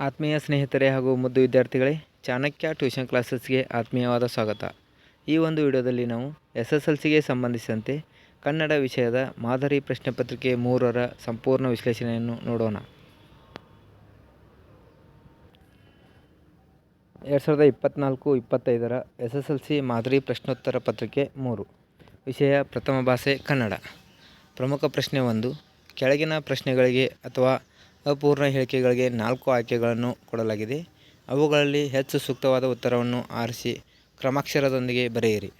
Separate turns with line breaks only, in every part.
ಆತ್ಮೀಯ ಸ್ನೇಹಿತರೆ ಹಾಗೂ ಮುದ್ದು ವಿದ್ಯಾರ್ಥಿಗಳೇ, ಚಾಣಕ್ಯ ಟ್ಯೂಷನ್ ಕ್ಲಾಸಸ್ಗೆ ಆತ್ಮೀಯವಾದ ಸ್ವಾಗತ. ಈ ಒಂದು ವಿಡಿಯೋದಲ್ಲಿ ನಾವು ಎಸ್ ಎಸ್ ಎಲ್ ಸಿಗೆ ಸಂಬಂಧಿಸಿದಂತೆ ಕನ್ನಡ ವಿಷಯದ ಮಾದರಿ ಪ್ರಶ್ನೆ ಪತ್ರಿಕೆ ಮೂರರ ಸಂಪೂರ್ಣ ವಿಶ್ಲೇಷಣೆಯನ್ನು ನೋಡೋಣ. ಎರಡು ಸಾವಿರದ ಇಪ್ಪತ್ತ್ನಾಲ್ಕು ಇಪ್ಪತ್ತೈದರ ಎಸ್ ಎಸ್ ಎಲ್ ಸಿ ಮಾದರಿ ಪ್ರಶ್ನೋತ್ತರ ಪತ್ರಿಕೆ ಮೂರು, ವಿಷಯ ಪ್ರಥಮ ಭಾಷೆ ಕನ್ನಡ. ಪ್ರಮುಖ ಪ್ರಶ್ನೆ ಒಂದು, ಕೆಳಗಿನ ಪ್ರಶ್ನೆಗಳಿಗೆ ಅಥವಾ ಅಪೂರ್ಣ ಹೇಳಿಕೆಗಳಿಗೆ ನಾಲ್ಕು ಆಯ್ಕೆಗಳನ್ನು ಕೊಡಲಾಗಿದೆ. ಅವುಗಳಲ್ಲಿ ಹೆಚ್ಚು ಸೂಕ್ತವಾದ ಉತ್ತರವನ್ನು ಆರಿಸಿ ಕ್ರಮಾಕ್ಷರದೊಂದಿಗೆ ಬರೆಯಿರಿ.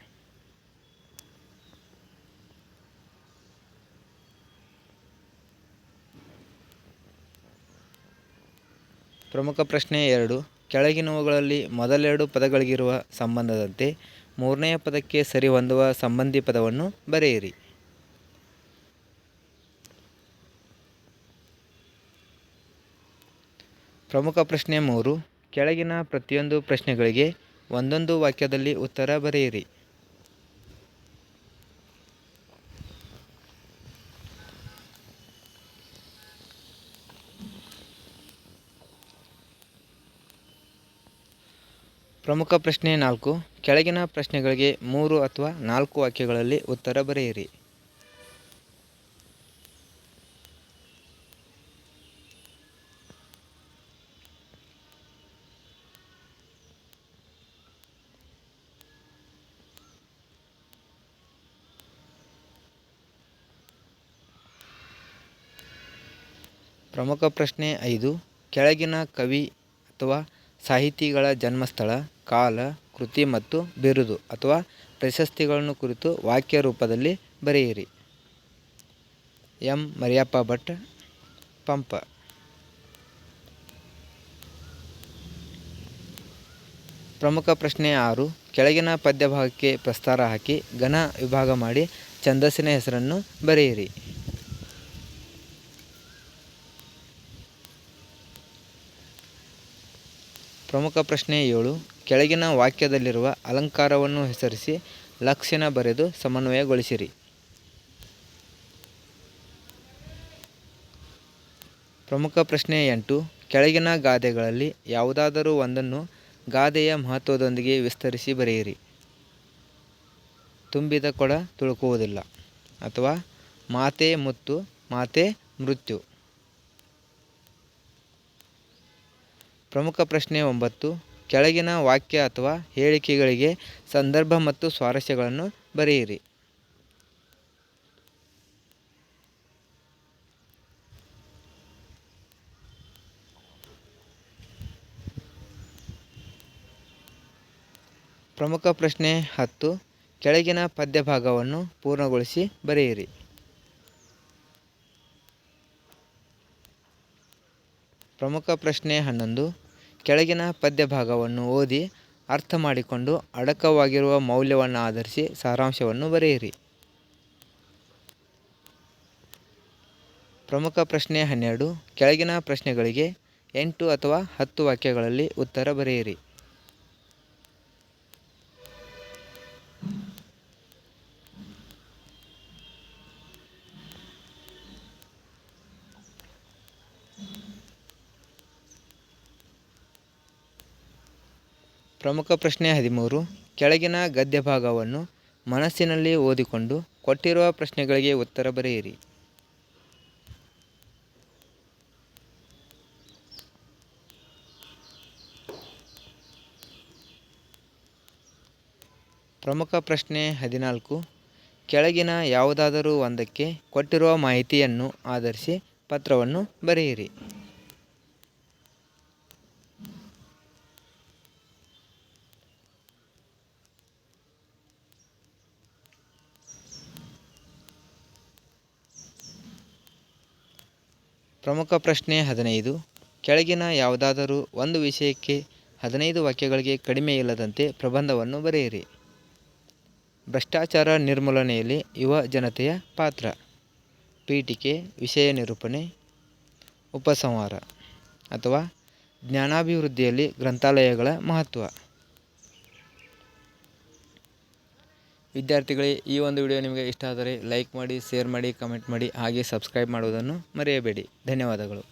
ಪ್ರಮುಖ ಪ್ರಶ್ನೆ ಎರಡು. ಕೆಳಗಿನವುಗಳಲ್ಲಿ ಮೊದಲೆರಡು ಪದಗಳಿಗಿರುವ ಸಂಬಂಧದಂತೆ ಮೂರನೆಯ ಪದಕ್ಕೆ ಸರಿ ಹೊಂದುವ ಸಂಬಂಧಿ ಪದವನ್ನು ಬರೆಯಿರಿ. ಪ್ರಮುಖ ಪ್ರಶ್ನೆ ಮೂರು. ಕೆಳಗಿನ ಪ್ರತಿಯೊಂದು ಪ್ರಶ್ನೆಗಳಿಗೆ ಒಂದೊಂದು ವಾಕ್ಯದಲ್ಲಿ ಉತ್ತರ ಬರೆಯಿರಿ. ಪ್ರಮುಖ ಪ್ರಶ್ನೆ ನಾಲ್ಕು. ಕೆಳಗಿನ ಪ್ರಶ್ನೆಗಳಿಗೆ ಮೂರು ಅಥವಾ ನಾಲ್ಕು ವಾಕ್ಯಗಳಲ್ಲಿ ಉತ್ತರ ಬರೆಯಿರಿ. ಪ್ರಮುಖ ಪ್ರಶ್ನೆ ಐದು. ಕೆಳಗಿನ ಕವಿ ಅಥವಾ ಸಾಹಿತಿಗಳ ಜನ್ಮಸ್ಥಳ, ಕಾಲ, ಕೃತಿ ಮತ್ತು ಬಿರುದು ಅಥವಾ ಪ್ರಶಸ್ತಿಗಳನ್ನು ಕುರಿತು ವಾಕ್ಯ ರೂಪದಲ್ಲಿ ಬರೆಯಿರಿ. ಎಂ. ಮರಿಯಪ್ಪ ಭಟ್, ಪಂಪ. ಪ್ರಮುಖ ಪ್ರಶ್ನೆ ಆರು. ಕೆಳಗಿನ ಪದ್ಯಭಾಗಕ್ಕೆ ಪ್ರಸ್ತಾರ ಹಾಕಿ ಘನ ವಿಭಾಗ ಮಾಡಿ ಛಂದಸ್ಸಿನ ಹೆಸರನ್ನು ಬರೆಯಿರಿ. ಪ್ರಮುಖ ಪ್ರಶ್ನೆ ಏಳು. ಕೆಳಗಿನ ವಾಕ್ಯದಲ್ಲಿರುವ ಅಲಂಕಾರವನ್ನು ಹೆಸರಿಸಿ ಲಕ್ಷಣ ಬರೆದು ಸಮನ್ವಯಗೊಳಿಸಿರಿ. ಪ್ರಮುಖ ಪ್ರಶ್ನೆ ಎಂಟು. ಕೆಳಗಿನ ಗಾದೆಗಳಲ್ಲಿ ಯಾವುದಾದರೂ ಒಂದನ್ನು ಗಾದೆಯ ಮಹತ್ವದೊಂದಿಗೆ ವಿಸ್ತರಿಸಿ ಬರೆಯಿರಿ. ತುಂಬಿದ ಕೊಡ ತುಳುಕುವುದಿಲ್ಲ. ಅಥವಾ ಮಾತೆ ಮುತ್ತು, ಮಾತೆ ಮೃತ್ಯು. ಪ್ರಮುಖ ಪ್ರಶ್ನೆ ಒಂಬತ್ತು, ಕೆಳಗಿನ ವಾಕ್ಯ ಅಥವಾ ಹೇಳಿಕೆಗಳಿಗೆ ಸಂದರ್ಭ ಮತ್ತು ಸ್ವಾರಸ್ಯಗಳನ್ನು ಬರೆಯಿರಿ. ಪ್ರಮುಖ ಪ್ರಶ್ನೆ ಹತ್ತು, ಕೆಳಗಿನ ಪದ್ಯಭಾಗವನ್ನು ಪೂರ್ಣಗೊಳಿಸಿ ಬರೆಯಿರಿ. ಪ್ರಮುಖ ಪ್ರಶ್ನೆ ಹನ್ನೊಂದು ಕೆಳಗಿನ ಪದ್ಯಭಾಗವನ್ನು ಓದಿ ಅರ್ಥ ಮಾಡಿಕೊಂಡು ಅಡಕವಾಗಿರುವ ಮೌಲ್ಯವನ್ನು ಆಧರಿಸಿ ಸಾರಾಂಶವನ್ನು ಬರೆಯಿರಿ. ಪ್ರಮುಖ ಪ್ರಶ್ನೆ ಹನ್ನೆರಡು. ಕೆಳಗಿನ ಪ್ರಶ್ನೆಗಳಿಗೆ ಎಂಟು ಅಥವಾ ಹತ್ತು ವಾಕ್ಯಗಳಲ್ಲಿ ಉತ್ತರ ಬರೆಯಿರಿ. ಪ್ರಮುಖ ಪ್ರಶ್ನೆ ಹದಿಮೂರು. ಕೆಳಗಿನ ಗದ್ಯ ಭಾಗವನ್ನು ಮನಸ್ಸಿನಲ್ಲಿ ಓದಿಕೊಂಡು ಕೊಟ್ಟಿರುವ ಪ್ರಶ್ನೆಗಳಿಗೆ ಉತ್ತರ ಬರೆಯಿರಿ. ಪ್ರಮುಖ ಪ್ರಶ್ನೆ ಹದಿನಾಲ್ಕು. ಕೆಳಗಿನ ಯಾವುದಾದರೂ ಒಂದಕ್ಕೆ ಕೊಟ್ಟಿರುವ ಮಾಹಿತಿಯನ್ನು ಆಧರಿಸಿ ಪತ್ರವನ್ನು ಬರೆಯಿರಿ. ಪ್ರಮುಖ ಪ್ರಶ್ನೆ ಹದಿನೈದು. ಕೆಳಗಿನ ಯಾವುದಾದರೂ ಒಂದು ವಿಷಯಕ್ಕೆ ಹದಿನೈದು ವಾಕ್ಯಗಳಿಗೆ ಕಡಿಮೆ ಇಲ್ಲದಂತೆ ಪ್ರಬಂಧವನ್ನು ಬರೆಯಿರಿ. ಭ್ರಷ್ಟಾಚಾರ ನಿರ್ಮೂಲನೆಯಲ್ಲಿ ಯುವ ಜನತೆಯ ಪಾತ್ರ. ಪೀಠಿಕೆ, ವಿಷಯ ನಿರೂಪಣೆ, ಉಪಸಂಹಾರ ಅಥವಾ ಜ್ಞಾನಾಭಿವೃದ್ಧಿಯಲ್ಲಿ ಗ್ರಂಥಾಲಯಗಳ ಮಹತ್ವ. ವಿದ್ಯಾರ್ಥಿಗಳೇ, ಈ ಒಂದು ವಿಡಿಯೋ ನಿಮಗೆ ಇಷ್ಟ ಆದರೆ ಲೈಕ್ ಮಾಡಿ, ಶೇರ್ ಮಾಡಿ, ಕಮೆಂಟ್ ಮಾಡಿ, ಹಾಗೆ ಸಬ್ಸ್ಕ್ರೈಬ್ ಮಾಡುವುದನ್ನು ಮರೆಯಬೇಡಿ. ಧನ್ಯವಾದಗಳು.